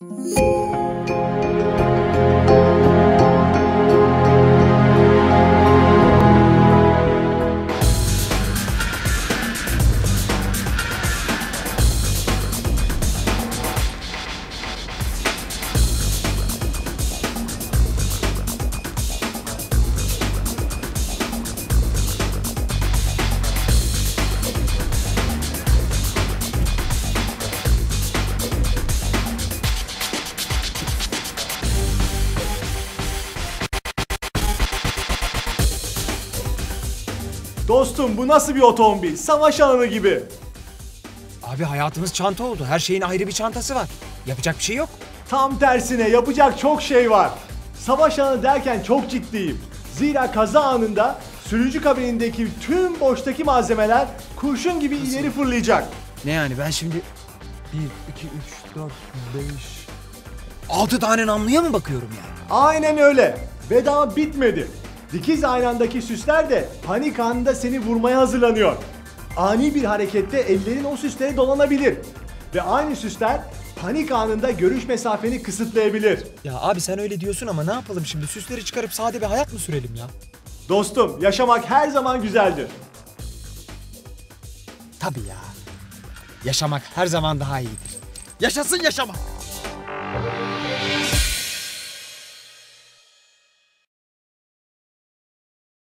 嗯。Dostum bu nasıl bir otomobil? Savaş alanı gibi. Abi hayatımız çanta oldu. Her şeyin ayrı bir çantası var. Yapacak bir şey yok. Tam tersine yapacak çok şey var. Savaş alanı derken çok ciddiyim. Zira kaza anında sürücü kabinindeki tüm boştaki malzemeler kurşun gibi ileri fırlayacak. Ne yani ben şimdi 1, 2, 3, 4, 5... 6 tane namluya mı bakıyorum yani? Aynen öyle. Ve daha bitmedi. Dikiz aynandaki süsler de panik anında seni vurmaya hazırlanıyor. Ani bir harekette ellerin o süslere dolanabilir. Ve aynı süsler panik anında görüş mesafeni kısıtlayabilir. Ya abi sen öyle diyorsun ama ne yapalım şimdi? Süsleri çıkarıp sade bir hayat mı sürelim ya? Dostum yaşamak her zaman güzeldir. Tabii ya. Yaşamak her zaman daha iyidir. Yaşasın yaşamak.